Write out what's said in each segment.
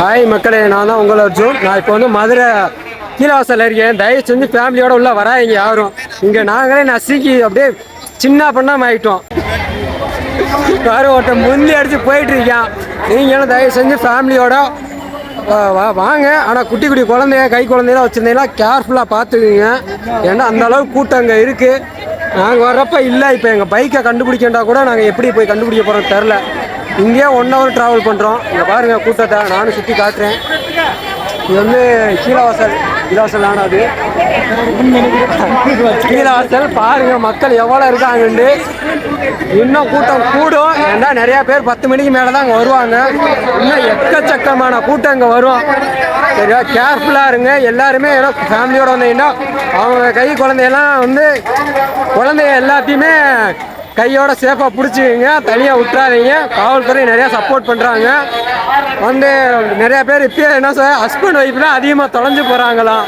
Hi மக்களே நான் தான் உங்களை அர்ஜுன். நான் இப்போ வந்து மதுரை கீழவாசல் இருக்கேன். தயவு செஞ்சு ஃபேமிலியோட உள்ள வராங்க யாரும். இங்கே நாங்களே நசுக்கி அப்படியே சின்ன பண்ணாம ஆயிட்டோம். யாரும் ஒருத்தன் முந்தி அடிச்சு போயிட்டு இருக்கான். நீங்களும் தயவு செஞ்சு ஃபேமிலியோட வாங்க. ஆனால் குட்டி குட்டி குழந்தைய கை குழந்தையெல்லாம் வச்சுருந்தீங்கன்னா கேர்ஃபுல்லாக பார்த்துக்குங்க. ஏன்னா அந்த அளவுக்கு கூட்டம் அங்கே இருக்குது நாங்கள் வர்றப்ப இல்லை இப்போ எங்கள் பைக்கை கண்டுபிடிக்கண்டா கூட நாங்கள் எப்படி போய் கண்டுபிடிக்க போகிறோம் தெரில இங்கேயே ஒன் ஹவர் ட்ராவல் பண்ணுறோம் இங்கே பாருங்கள் கூட்டத்தை நானும் சுற்றி காட்டுறேன். இது வந்து கீழவாசல் கீழவாசல் ஆனாது கீழவாசல் பாருங்க மக்கள் எவ்வளோ இருக்காங்கண்டு. இன்னும் கூட்டம் கூடும். ஏன்னா நிறையா பேர் பத்து மணிக்கு மேலே தான் அங்கே வருவாங்க. இன்னும் எக்கச்சக்கமான கூட்டம் இங்கே வரும். சரியா? கேர்ஃபுல்லாக இருங்க. எல்லாருமே ஏன்னா ஃபேமிலியோட வந்தீங்கன்னா அவங்க கை குழந்தையெல்லாம் வந்து குழந்தைய எல்லாத்தையுமே கையோட சேஃபாக பிடிச்சிக்கிங்க. தனியாக விட்டுறாதீங்க. காவல்துறை நிறையா சப்போர்ட் பண்ணுறாங்க வந்து நிறைய பேர் இப்போ என்ன சார் ஹஸ்பண்ட் ஒய்ஃப்லாம் அதிகமாக தொலைஞ்சு போகிறாங்களாம்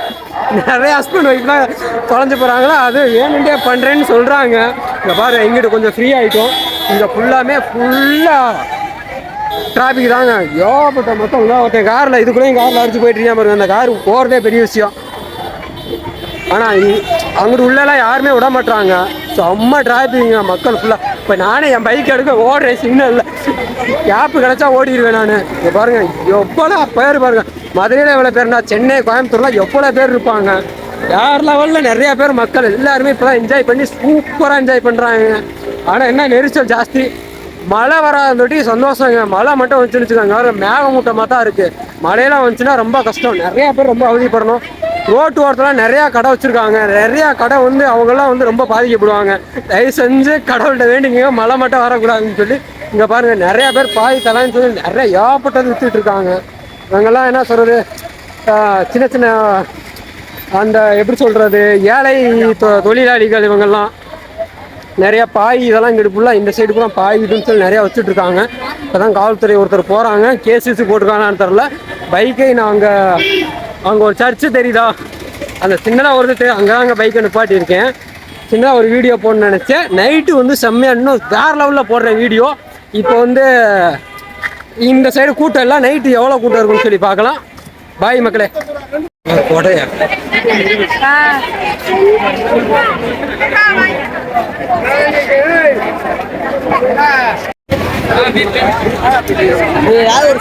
நிறைய ஹஸ்பண்ட் ஒய்ஃப்லாம் தொலைஞ்சு போகிறாங்களா அது வேணுண்டே பண்ணுறேன்னு சொல்கிறாங்க இங்கே பாரு எங்கிட்ட கொஞ்சம் ஃப்ரீ ஆகிட்டோம் இங்கே ஃபுல்லாமே ஃபுல்லாக டிராஃபிக் தாங்க. யோபட்ட மொத்தம் இதான் ஒருத்தன் காரில் இதுக்குள்ளேயும் காரில் அடிச்சு போயிட்டு பாருங்க அந்த கார் போகிறதே பெரிய விஷயம். ஆனால் அங்கிட்டு உள்ளெல்லாம் யாருமே விட மாட்டாங்க செம்ம டிராஃபிக்ங்க மக்கள் ஃபுல்லாக இப்போ நானே என் பைக் எடுக்க ஓடுறேன் சிக்னலில் கேப்பு கிடச்சா ஓடிடுவேன் நான். இங்கே பாருங்கள் எவ்வளோ பேர் பாருங்கள் மதுரையில் எவ்வளோ பேர்னா சென்னை கோயம்புத்தூர்லாம் எவ்வளோ பேர் இருப்பாங்க. வேறு லெவலில் நிறையா பேர் மக்கள். எல்லாருமே இப்போ என்ஜாய் பண்ணி சூப்பராக என்ஜாய் பண்ணுறாங்க ஆனால் என்ன நெரிசல் ஜாஸ்தி. மழை வராதொட்டி சந்தோஷங்க. மழை மட்டும் வந்துச்சுன்னு வச்சுக்கோங்க. மேக மூட்டமாக தான் இருக்குது மழையெல்லாம் வந்துச்சுன்னா ரொம்ப கஷ்டம். நிறையா பேர் ரொம்ப அவதிப்படணும். ரோட்டு ஓரத்தில் நிறையா கடை வச்சுருக்காங்க. நிறையா கடை வந்து அவங்கெல்லாம் வந்து ரொம்ப பாதிக்கப்படுவாங்க. தயவு செஞ்சு கடவுள்கிட்ட வேண்டிங்க மழை மட்டும் வரக்கூடாதுன்னு சொல்லி இங்கே பாருங்கள் நிறையா பேர் பாதி தலான்னு சொல்லி நிறைய ஏகப்பட்டது வித்துட்டு இருக்காங்க. இவங்கெல்லாம் என்ன சொல்கிறது சின்ன சின்ன அந்த எப்படி சொல்கிறது ஏழை தொ- தொழிலாளிகள் இவங்கெல்லாம். நிறையா பாய் இதெல்லாம் இங்கிட்டு ஃபுல்லாக இந்த சைடு கூட பாய் இதுன்னு சொல்லி நிறையா வச்சுட்ருக்காங்க இப்போ தான் காவல்துறை ஒருத்தர் போகிறாங்க கேசிஸு போட்டிருக்காங்கன்னு தெரில பைக்கை நாங்கள் அங்கே ஒரு சர்ச்சு தெரியுதா? அந்த சின்னதாக ஒரு தெரியும் அங்கே அங்கே பைக்கை நிப்பாட்டியிருக்கேன். சின்னதாக ஒரு வீடியோ போடணும்னு நினச்சேன். நைட்டு வந்து செம்மையாக இன்னும் வேறு லெவலில் போடுறேன் வீடியோ இப்போ வந்து இந்த சைடு கூட்டம் எல்லாம் நைட்டு எவ்வளோ கூட்டம் இருக்குன்னு சொல்லி பார்க்கலாம். பாய் மக்களே. கொடையா ஒரே அட்டு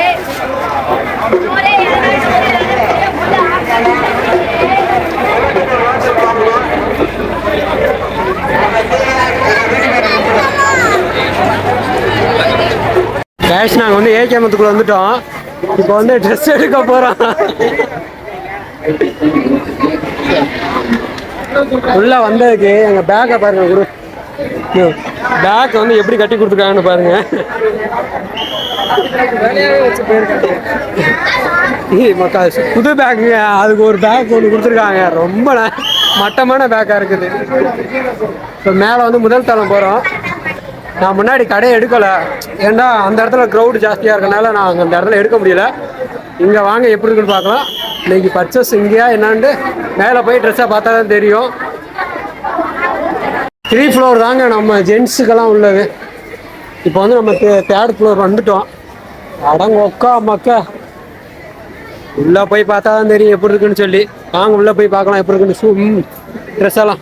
கேஷ் நாங்கள் வந்து ஏ ஏகேமத்துக்குள்ள வந்துட்டோம். இப்போ வந்து ட்ரெஸ் எடுக்க போகிறோம் உள்ள வந்ததுக்கு எங்கள் பேக்கை பாருங்க குரு. பேக் வந்து எப்படி கட்டி கொடுத்துருக்காங்கன்னு பாருங்க. மக்கா, புது பேக்குங்க அதுக்கு ஒரு பேக் ஒன்று கொடுத்துருக்காங்க. ரொம்ப மட்டமான பேக்காக இருக்குது. இப்போ மேலே வந்து முதல் தளம் போகிறோம் நான் முன்னாடி கடையை எடுக்கலை. ஏன்னா அந்த இடத்துல க்ரௌடு ஜாஸ்தியாக இருக்கனால நான் அந்த இடத்துல எடுக்க முடியல. இங்கே வாங்க எப்படி இருக்குன்னு பார்க்கலாம். இன்னைக்கு பர்ச்சேஸ் இங்கேயா என்னான்ட்டு மேலே போய் ட்ரெஸ்ஸை பார்த்தா தான் தெரியும். த்ரீ ஃப்ளோர் தாங்க நம்ம ஜென்ஸுக்கெல்லாம் உள்ளது. இப்போ வந்து நம்ம தேர்ட் ஃப்ளோர் வந்துட்டோம். அடங்க ஒக்கா மக்கா. உள்ளே போய் பார்த்தா தான் தெரியும் எப்படி இருக்குன்னு சொல்லி. வாங்க உள்ளே போய் பார்க்கலாம் எப்படி இருக்குன்னு. ஷூ ட்ரெஸ் எல்லாம்.